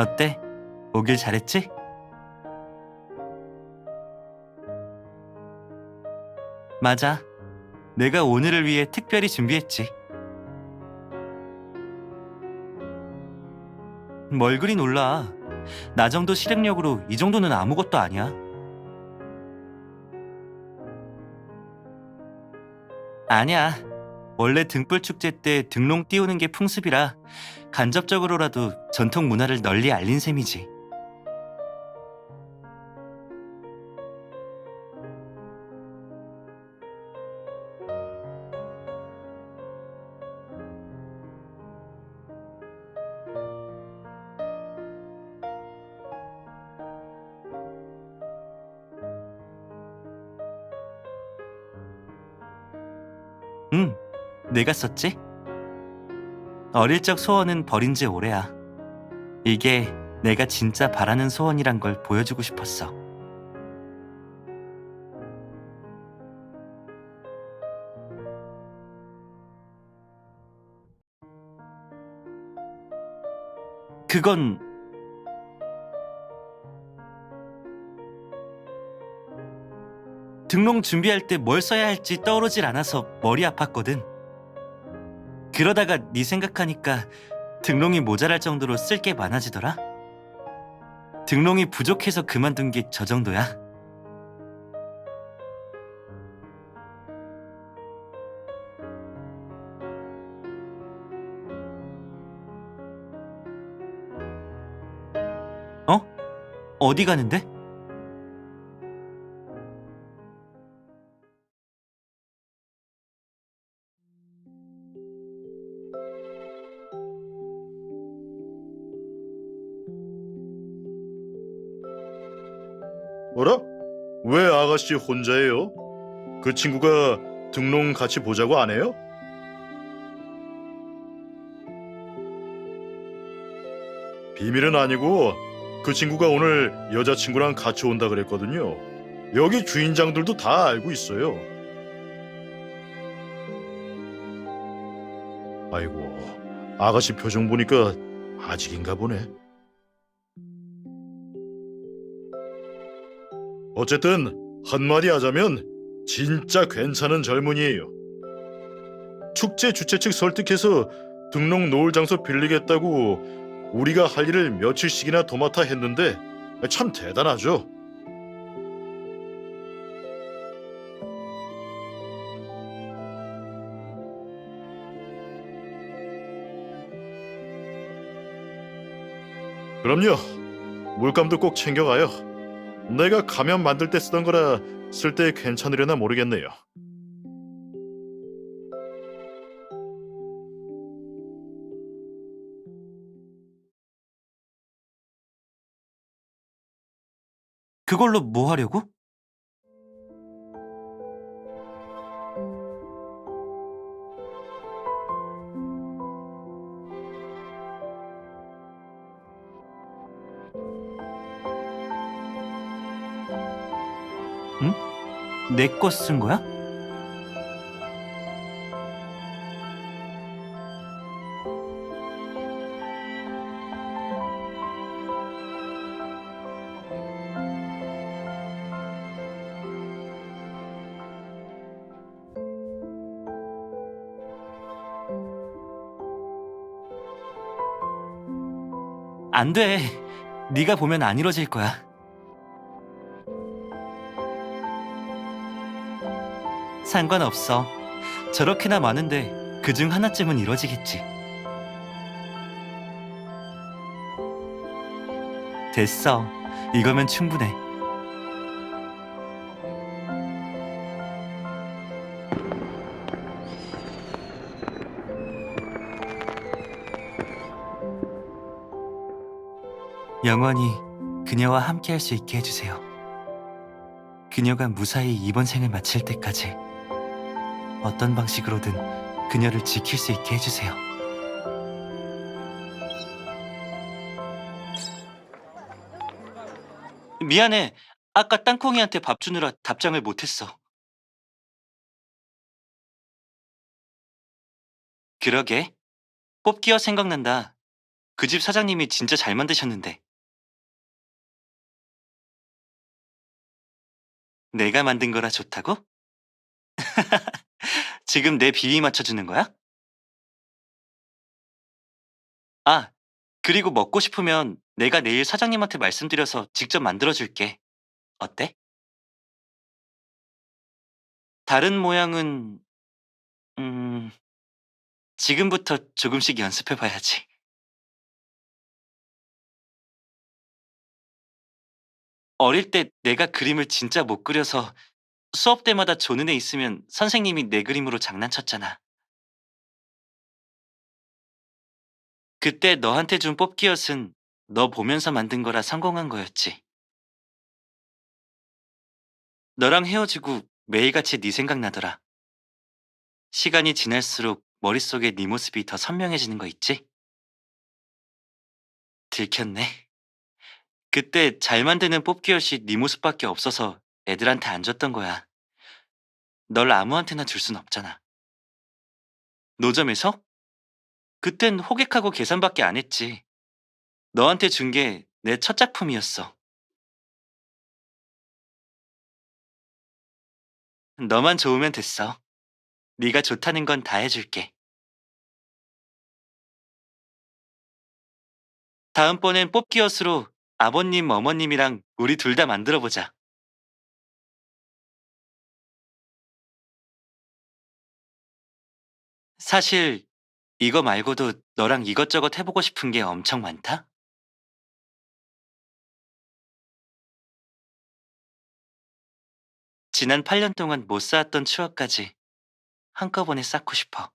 어때? 오길 잘했지? 맞아. 내가 오늘을 위해 특별히 준비했지. 뭘 그리 놀라. 나 정도 실행력으로 이 정도는 아무것도 아니야. 아니야. 원래 등불 축제 때 등롱 띄우는 게 풍습이라 간접적으로라도 전통 문화를 널리 알린 셈이지. 응, 내가 썼지. 어릴 적 소원은 버린 지 오래야. 이게 내가 진짜 바라는 소원이란 걸 보여주고 싶었어. 그건 등록 준비할 때 뭘 써야 할지 떠오르질 않아서 머리 아팠거든. 그러다가 네 생각하니까 등롱이 모자랄 정도로 쓸 게 많아지더라. 등롱이 부족해서 그만둔 게 저 정도야. 어? 어디 가는데? 뭐라? 왜 아가씨 혼자예요? 그 친구가 등록 같이 보자고 안 해요? 비밀은 아니고 그 친구가 오늘 여자친구랑 같이 온다 그랬거든요. 여기 주인장들도 다 알고 있어요. 아이고, 아가씨 표정 보니까 아직인가 보네. 어쨌든 한마디 하자면 진짜 괜찮은 젊은이에요. 축제 주최 측 설득해서 등록 노을 장소 빌리겠다고 우리가 할 일을 며칠씩이나 도맡아 했는데 참 대단하죠. 그럼요. 물감도 꼭 챙겨가요. 내가 가면 만들 때 쓰던 거라 쓸 때 괜찮으려나 모르겠네요. 그걸로 뭐 하려고? 응? 내 거 쓴 거야? 안 돼. 네가 보면 안 이뤄질 거야. 상관없어. 저렇게나 많은데 그 중 하나쯤은 이뤄지겠지. 됐어. 이거면 충분해. 영원히 그녀와 함께 할 수 있게 해주세요. 그녀가 무사히 이번 생을 마칠 때까지 어떤 방식으로든 그녀를 지킬 수 있게 해주세요. 미안해. 아까 땅콩이한테 밥 주느라 답장을 못했어. 그러게. 뽑기와 생각난다. 그 집 사장님이 진짜 잘 만드셨는데. 내가 만든 거라 좋다고? 지금 내 비위 맞춰주는 거야? 아, 그리고 먹고 싶으면 내가 내일 사장님한테 말씀드려서 직접 만들어줄게. 어때? 다른 모양은, 음, 지금부터 조금씩 연습해봐야지. 어릴 때 내가 그림을 진짜 못 그려서 수업 때마다 조는 애 있으면 선생님이 내 그림으로 장난쳤잖아. 그때 너한테 준 뽑기옷은 너 보면서 만든 거라 성공한 거였지. 너랑 헤어지고 매일같이 네 생각나더라. 시간이 지날수록 머릿속에 네 모습이 더 선명해지는 거 있지? 들켰네. 그때 잘 만드는 뽑기옷이 네 모습밖에 없어서 애들한테 안 줬던 거야. 널 아무한테나 줄 순 없잖아. 노점에서? 그땐 호객하고 계산밖에 안 했지. 너한테 준 게 내 첫 작품이었어. 너만 좋으면 됐어. 네가 좋다는 건 다 해줄게. 다음번엔 뽑기옷으로 아버님, 어머님이랑 우리 둘 다 만들어 보자. 사실 이거 말고도 너랑 이것저것 해보고 싶은 게 엄청 많다? 지난 8년 동안 못 쌓았던 추억까지 한꺼번에 쌓고 싶어.